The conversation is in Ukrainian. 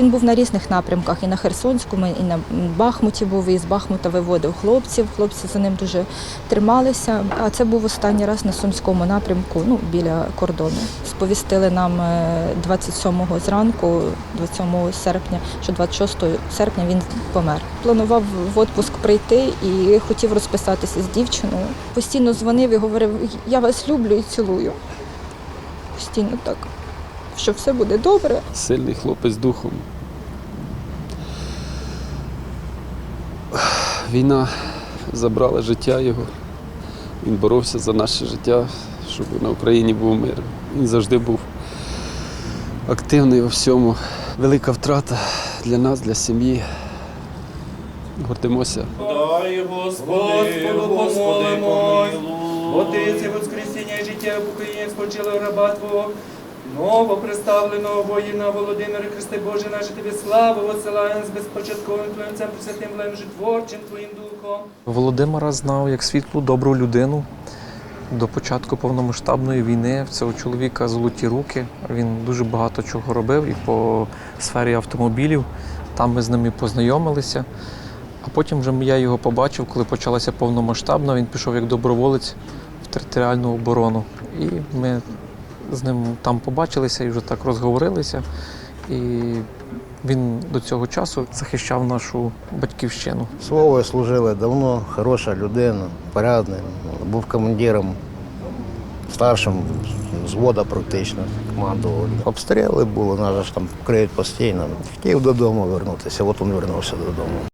Він був на різних напрямках, і на Херсонському, і на Бахмуті був, і з Бахмута виводив хлопців. Хлопці за ним дуже трималися. А це був останній раз на Сумському напрямку, ну біля кордону. Сповістили нам е, 27-го зранку, 27 серпня, що 26 серпня він помер. Планував в отпуск прийти і хотів розписатися з дівчиною. Постійно дзвонив і говорив: Я вас люблю і цілую. Постійно так, що все буде добре. Сильний хлопець духом. Війна забрала життя його. Він боровся за наше життя, щоб на Україні був мир. Він завжди був активний у всьому. Велика втрата для нас, для сім'ї. Гордимося. Дай, Господи, Господи, помилуй. Отиці воскресіння і життя в Україні спочили раба Твого, новоприставленого воїна Володимира Христе Боже, наше Тобі славу посилаємо з безпочатковим Твоїм Цем Пресвятим Влем Житворчим Твоїм Духом. Володимира знав як світлу, добру людину. До початку повномасштабної війни в цього чоловіка золоті руки. Він дуже багато чого робив і по сфері автомобілів. Там ми з ним і познайомилися. А потім вже я його побачив, коли почалася повномасштабна. Він пішов як доброволець в територіальну оборону. І ми з ним там побачилися і вже так розговорилися. І він до цього часу захищав нашу батьківщину. Слово служили давно, хороша людина, порядний. Був командиром старшим взвода практично, командував. Обстріли були, нас ж там криють постійно. Хотів додому вернутися, от він вернувся додому.